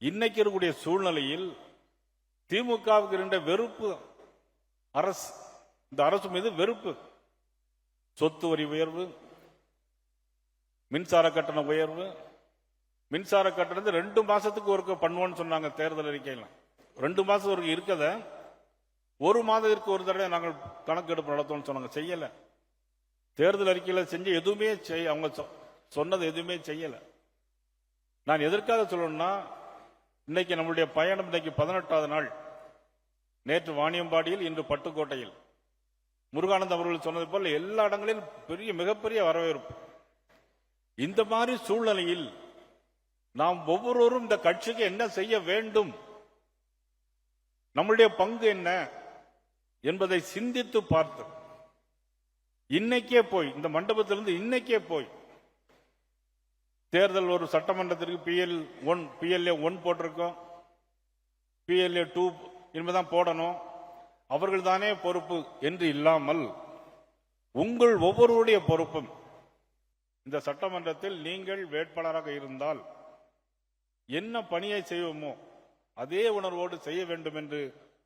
இன்னைக்கு இருக்கக்கூடிய சூழ்நிலையில் திமுகவுக்கு இருந்த வெறுப்பு அரசு இந்த அரசு மீது வெறுப்பு. சொத்து வரி உயர்வு மின்சார கட்டண உயர்வு மின்சார கட்டணத்தை ரெண்டு மாசத்துக்கு ஒருக்க பண்ணுவோம்னு சொன்னாங்க தேர்தல் அறிக்கையில். ரெண்டு மாசம் ஒரு இருக்கத ஒரு மாதத்திற்கு ஒரு தடவை நாங்கள் கணக்கெடுப்பு நடத்துவோம்னு சொன்னாங்க. செய்யல. தேர்தல் அறிக்கையில் செஞ்சு எதுவுமே செய்ய அவங்க சொ- சொன்னது எதுவுமே செய்யல. நான் எதற்காக சொல்லணும்னா இன்னைக்கு நம்மளுடைய பயணம் இன்னைக்கு பதினெட்டாவது நாள். நேற்று வாணியம்பாடியில் இன்று பட்டுக்கோட்டையில். முருகானந்த் அவர்கள் சொன்னது போல எல்லா இடங்களிலும் பெரிய மிகப்பெரிய வரவேற்பு. இந்த மாதிரி சூழ்நிலையில் நாம் ஒவ்வொருவரும் இந்த கட்சிக்கு என்ன செய்ய வேண்டும்? நம்முடைய பங்கு என்ன? என்பதை சிந்தித்து பார்த்து. இன்னைக்கே போய் இந்த மண்டபத்திலிருந்து இன்னைக்கே போய் தேர்தல் ஒரு சட்டமன்றத்திற்கு பிஎல் ஒன் பிஎல்ஏ ஒன் போட்டிருக்கோம். பிஎல்ஏ டூ இனிமேதான் போடணும். அவர்கள் தானே பொறுப்பு என்று இல்லாமல் உங்கள் ஒவ்வொருவருடைய பொறுப்பும் இந்த சட்டமன்றத்தில் நீங்கள் வேட்பாளராக இருந்தால் என்ன பணியை செய்வோமோ அதே உணர்வோடு செய்ய வேண்டும் என்று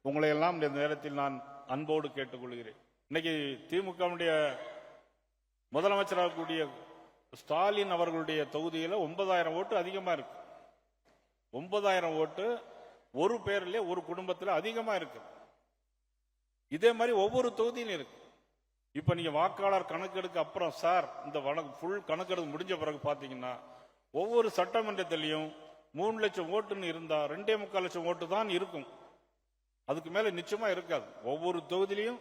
உங்களை எல்லாம் இந்த நேரத்தில் நான் அன்போடு கேட்டுக்கொள்கிறேன். இன்னைக்கு திமுகவுடைய முதலமைச்சராக கூடிய ஸ்டாலின் அவர்களுடைய தொகுதியில் ஒன்பதாயிரம் ஓட்டு அதிகமாக இருக்கு. ஒன்பதாயிரம் ஓட்டு ஒரு பேர்ல ஒரு குடும்பத்தில் அதிகமாக இருக்கு. இதே மாதிரி ஒவ்வொரு தொகுதியிலும் இருக்கு. இப்போ நீங்கள் வாக்காளர் கணக்கெடுக்க அப்புறம் சார் இந்த ஃபுல் கணக்கெடுப்பு முடிஞ்ச பிறகு பார்த்தீங்கன்னா ஒவ்வொரு சட்டமன்றத்திலையும் மூணு லட்சம் ஓட்டுன்னு இருந்தால் ரெண்டே முக்கால் லட்சம் ஓட்டு தான் இருக்கும். அதுக்கு மேலே நிச்சயமாக இருக்காது. ஒவ்வொரு தொகுதியிலையும்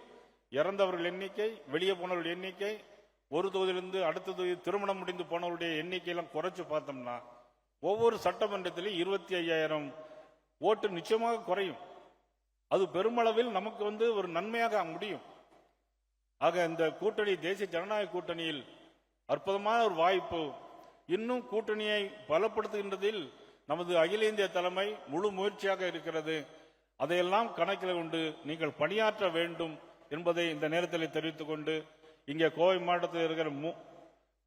இறந்தவர்கள் எண்ணிக்கை வெளியே போனவர்கள் எண்ணிக்கை ஒரு தொகுதியிலிருந்து அடுத்த தொகுதி திருமணம் முடிந்து போனவருடைய எண்ணிக்கையெல்லாம் குறைச்சு பார்த்தோம்னா ஒவ்வொரு சட்டமன்றத்திலும் இருபத்தி ஐயாயிரம் ஓட்டு நிச்சயமாக குறையும். அது பெருமளவில் நமக்கு வந்து ஒரு நன்மையாக முடியும். ஆக இந்த கூட்டணி தேசிய ஜனநாயக கூட்டணியில் அற்புதமான ஒரு வாய்ப்பு இன்னும் கூட்டணியை பலப்படுத்துகின்றதில் நமது அகில இந்திய தலைமை முழு முயற்சியாக இருக்கிறது. அதையெல்லாம் கணக்கில் கொண்டு நீங்கள் பணியாற்ற வேண்டும் என்பதை இந்த நேரத்தில் தெரிவித்துக் கொண்டு இங்கே கோவை மாவட்டத்தில் இருக்கிற மூ-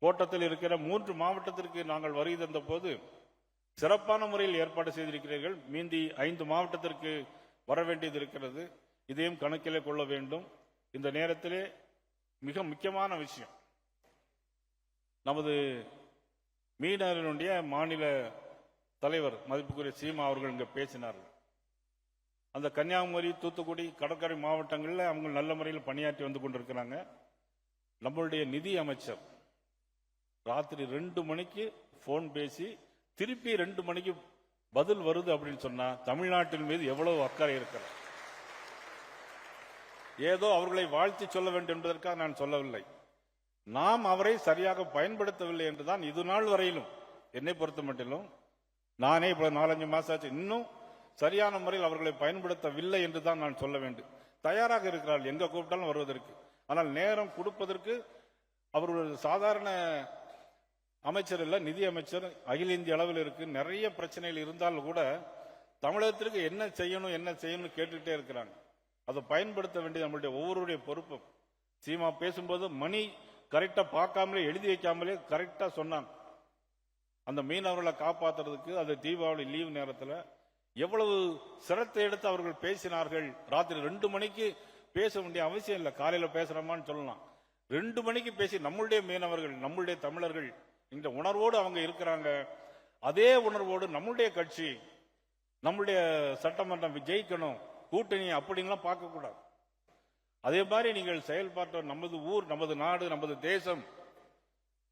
கோட்டத்தில் இருக்கிற மூன்று மாவட்டத்திற்கு நாங்கள் வருகை தந்த போது சிறப்பான முறையில் ஏற்பாடு செய்திருக்கிறீர்கள். மீந்தி ஐந்து மாவட்டத்திற்கு வர வேண்டியது இருக்கிறது. இதையும் கணக்கிலே கொள்ள வேண்டும். இந்த நேரத்திலே மிக முக்கியமான விஷயம் நமது மீனவர்களுடைய மாநில தலைவர் மதிப்புக்குரிய சீமா அவர்கள் இங்கே பேசினார்கள் அந்த கன்னியாகுமரி தூத்துக்குடி கடற்கரை மாவட்டங்களில் அவங்க நல்ல முறையில் பணியாற்றி வந்து கொண்டிருக்கிறாங்க. நம்மளுடைய நிதி அமைச்சர். ராத்திரி ரெண்டு மணிக்கு போன் பேசி திருப்பி ரெண்டு மணிக்கு பதில் வருது அப்படின்னு சொன்னா தமிழ்நாட்டின் மீது எவ்வளவு அக்கறை இருக்கிறது? ஏதோ அவர்களை வாழ்த்து சொல்ல வேண்டும் என்பதற்காக நான் சொல்லவில்லை. நாம் அவரை சரியாக பயன்படுத்தவில்லை என்றுதான் இது நாள் வரையிலும் என்னை பொறுத்த மட்டிலும் நானே இப்போ நாலஞ்சு மாசம் ஆச்சு இன்னும் சரியான முறையில் அவர்களை பயன்படுத்தவில்லை என்று தான் நான் சொல்ல வேண்டும். தயாராக இருக்கிறார்கள் எங்க கூப்பிட்டாலும் வருவதற்கு. ஆனால் நேரம் கொடுப்பதற்கு அவர் ஒரு சாதாரண அமைச்சர் இல்லை நிதி அமைச்சர் அகில இந்திய அளவில் இருக்கு நிறைய பிரச்சனைகள் இருந்தாலும் கூட தமிழகத்திற்கு என்ன செய்யணும் என்ன செய்யணும் கேட்டுக்கிட்டே இருக்கிறாங்க. அதை பயன்படுத்த வேண்டியது நம்மளுடைய ஒவ்வொருடைய பொறுப்பும் சீமா பேசும்போது மணி கரெக்டாக பார்க்காமலே எழுதி வைக்காமலே கரெக்டாக சொன்னாங்க. அந்த மீனவர்களை காப்பாத்துறதுக்கு அது தீபாவளி லீவு நேரத்தில் எவ்வளவு சிரத்தை எடுத்து அவர்கள் பேசினார்கள். ராத்திரி ரெண்டு மணிக்கு பேச வேண்டிய அவசியம் இல்லை. காலையில பேசுறோமான்னு சொல்லலாம். ரெண்டு மணிக்கு பேசி நம்மளுடைய மீனவர்கள் நம்மளுடைய தமிழர்கள் இந்த உணர்வோடு அவங்க இருக்கிறாங்க. அதே உணர்வோடு நம்மளுடைய கட்சி நம்மளுடைய சட்டமன்றம் ஜெயிக்கணும். கூட்டணி அப்படின்லாம் பார்க்கக்கூடாது அதே மாதிரி நீங்கள் செயல்பாட்டு நமது ஊர் நமது நாடு நமது தேசம்.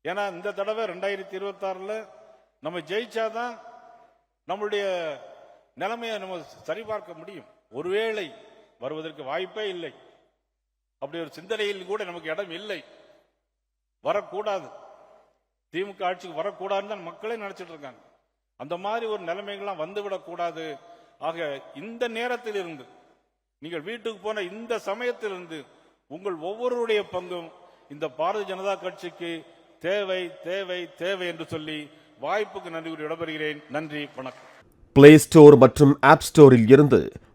ஏன்னா இந்த தடவை ரெண்டாயிரத்தி இருபத்தாறில் நம்ம ஜெயிச்சாதான் நம்மளுடைய நிலைமையை நம்ம சரிபார்க்க முடியும். ஒருவேளை வருவதற்கு வாய்ப்பே இல்லை. அப்படி ஒரு சிந்தனையில் கூட நமக்கு இடம் இல்லை. வரக்கூடாது. திமுக ஆட்சிக்கு வரக்கூடாதுன்னு தான் மக்களே நினைச்சிட்டு இருக்காங்க. அந்த மாதிரி ஒரு நிலைமைகள்லாம் வந்துவிடக்கூடாது ஆக இந்த நேரத்தில் இருந்து நீங்கள் வீட்டுக்கு போன இந்த சமயத்திலிருந்து உங்கள் ஒவ்வொருடைய பங்கும் இந்த பாரதிய ஜனதா கட்சிக்கு தேவை தேவை தேவை என்று சொல்லி வாய்ப்புக்கு நன்றி கூறி விடைபெறுகிறேன். நன்றி வணக்கம். பிளே ஸ்டோர் மற்றும் ஆப் ஸ்டோரில் இருந்து